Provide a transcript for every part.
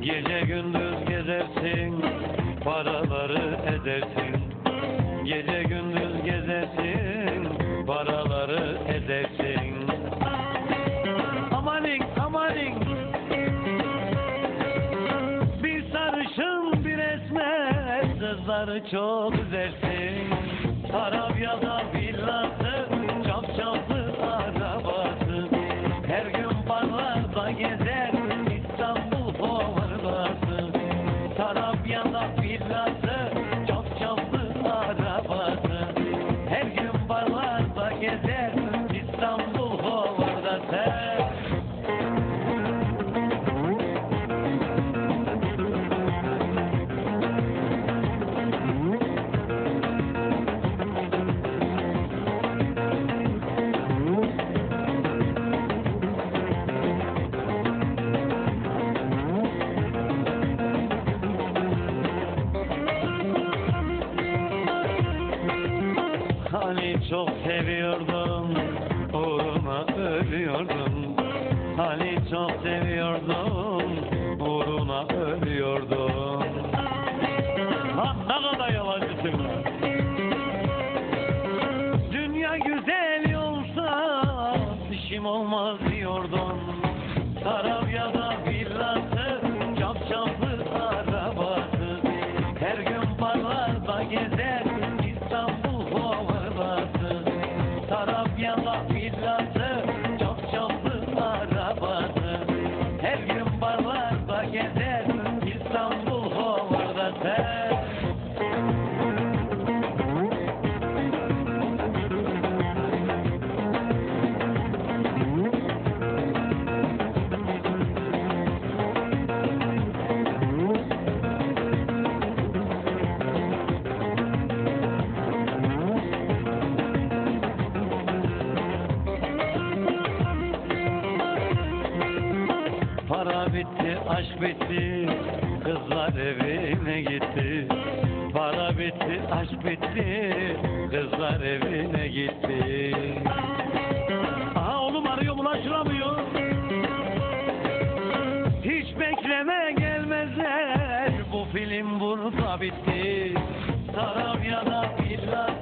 Gece gündüz gezersin, paraları edersin. Gece gündüz gezersin, paraları edersin. Amanin, amanin. Bir sarışın, bir esmer, kızları çok üzersin. Arabya'da villası, çapçaplı arabası. Her gün barlarda gezer, Hani çok seviyordum, uğruna ölüyordum. Hani çok seviyordum, uğruna ölüyordum. Ha ne kadar yalancısın lan. Dünya güzel olsa işim olmaz diyordun. Tarabya'da villası, Tarabya'da villası, çapçaplı arabası. Her gün barlarda gezer, bitti, aşk bitti, kızlar evine gitti. Para bitti, aşk bitti, kızlar evine gitti. Aha oğlum arıyor, ulaşılamıyor. Hiç bekleme gelmezler, bu film burada bitti. Tarabya'da villası,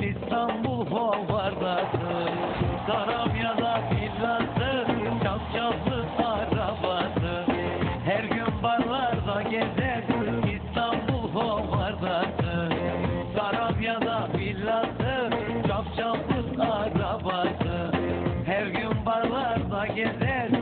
İstanbul hovardası Tarabya'da villası Çapçaplı arabası gün barlarda gezer